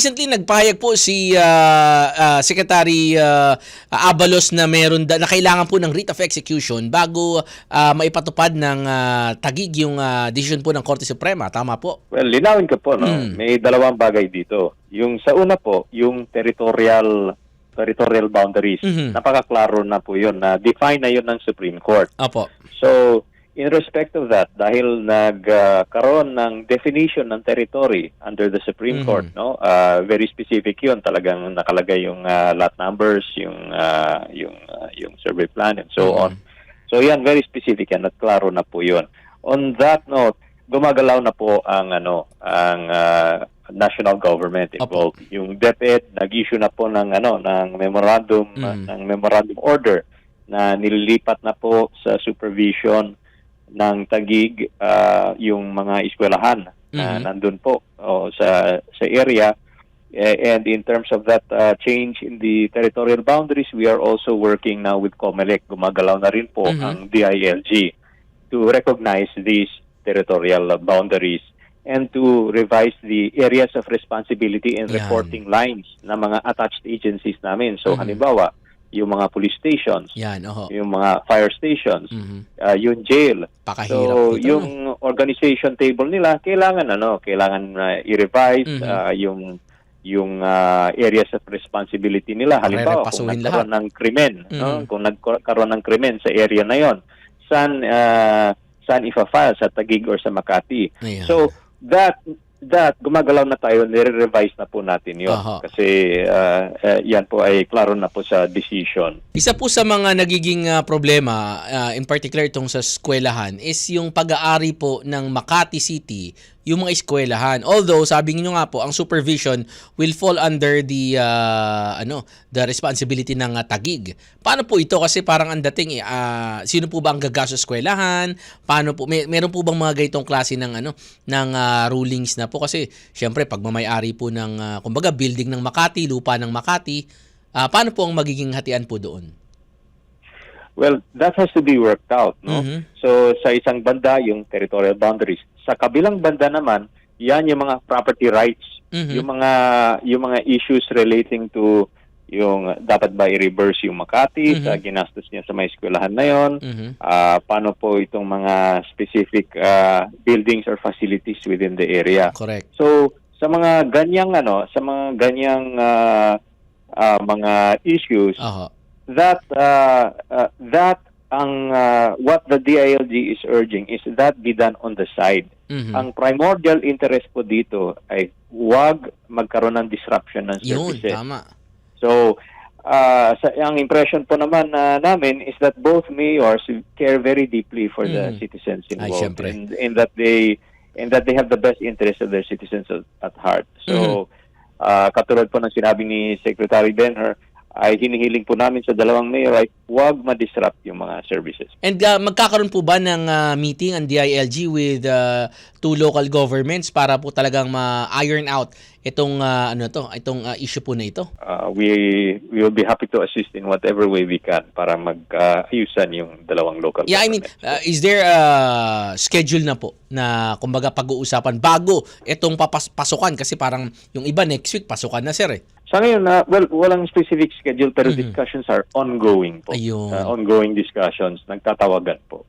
recently nagpahayag po si ah, ah, Secretary ah, Abalos na meron da, na kailangan po ng writ of execution bago ah, maipatupad ng ah, tagig yung ah, decision po ng Korte Suprema. Tama po? Well, linawin ko po, no? Mm. May dalawang bagay dito. Yung sa una po, yung territorial territorial boundaries. Mhm. Napakaklaro na po yun. Na define na yun ng Supreme Court. Opo. So, in respect of that, dahil nagkaroon ng definition ng territory under the Supreme Mhm. Court, no? ah, very specific 'yun, talagang nakalagay yung ah, lot numbers, yung ah, yung ah, yung survey plan and so Mhm. on. So, yan very specific yan at klaro na po 'yun. On that note, gumagalaw na po ang ano, ang ah, national government involved. Yung DepEd nag-issue na po ng ano ng memorandum ah, Mhm. ng memorandum order na nililipat na po sa supervision ng Tagig ah, yung mga eskwelahan na Mhm. nandun po o, sa sa area Eh, and in terms of that ah, change in the territorial boundaries we are also working now with COMELEC gumagalaw na rin po Mhm. ang DILG to recognize these territorial boundaries and to revise the areas of responsibility and Yan. reporting lines ng mga attached agencies namin so Mhm. halimbawa yung mga police stations Yan, oho. yung mga fire stations, Mhm. uh, yung jail. Pakahirap So, po ito, yung organization table nila, kailangan ano, kailangan uh, i-revise Mhm. uh, yung yung uh, areas of responsibility nila. Halimbawa, kung Re-repasuhin nagkaroon ng krimen, no? Mhm. kung nagkaroon ng krimen sa area na yon, saan uh, saan ifa-file sa Taguig or sa Makati. Ayan. So, that that gumagalaw na tayo, nire-revise na po natin yon Aha. kasi uh, uh, yan po ay klaro na po sa decision. Isa po sa mga nagiging ah, problema, ah, in particular itong sa eskwelahan, is yung pag-aari po ng Makati City, yung mga eskwelahan. Although, sabi niyo nga po, ang supervision will fall under the ah, ano, the responsibility ng ah, Tagig. Paano po ito? Kasi parang ang dating, ah, sino po ba ang gagastos sa eskwelahan? Paano po, may, meron po bang mga ganitong klase ng ano, ng ah, rulings na po? Kasi, syempre, pag mamayari po ng, ah, kumbaga, building ng Makati, lupa ng Makati, ah, paano po ang magiging hatian po doon? Well, that has to be worked out, no? Mhm. So sa isang banda yung territorial boundaries. Sa kabilang banda naman, yan yung mga property rights, Mhm. yung mga yung mga issues relating to yung dapat ba i-reverse yung Makati Mhm. sa ginastos niya sa mga eskwelahan na yon. Mhm. Ah, paano po itong mga specific ah, buildings or facilities within the area. Correct. So sa mga ganyang ano, sa mga ganyang ah, ah, mga issues, Aha. That uh, uh, that ang uh, what the DILG is urging is that be done on the side. Mhm. Ang primordial interest po dito ay huwag magkaroon ng disruption ng Yun, services. tama. So, uh, sa, ang impression po naman uh, namin is that both mayors care very deeply for the Mhm. citizens Ay, involved syempre. and, and that they and that they have the best interest of their citizens at, at heart. So, Mhm. uh, katulad po ng sinabi ni Secretary Benher, ay hinihiling po namin sa dalawang mayor ay huwag ma-disrupt yung mga services. And uh, magkakaroon po ba ng uh, meeting ang DILG with uh, two local governments para po talagang ma-iron out itong uh, ano to, itong uh, issue po na ito? Uh, we we will be happy to assist in whatever way we can para mag-ayusan yung dalawang local Yeah, I mean, uh, is there a schedule na po na kumbaga pag-uusapan bago itong papas- pasukan kasi parang yung iba next week pasukan na sir eh. Sa ngayon, uh, well, walang specific schedule pero Mhm. discussions are ongoing po. Ayun. Uh, ongoing discussions, nagtatawagan po.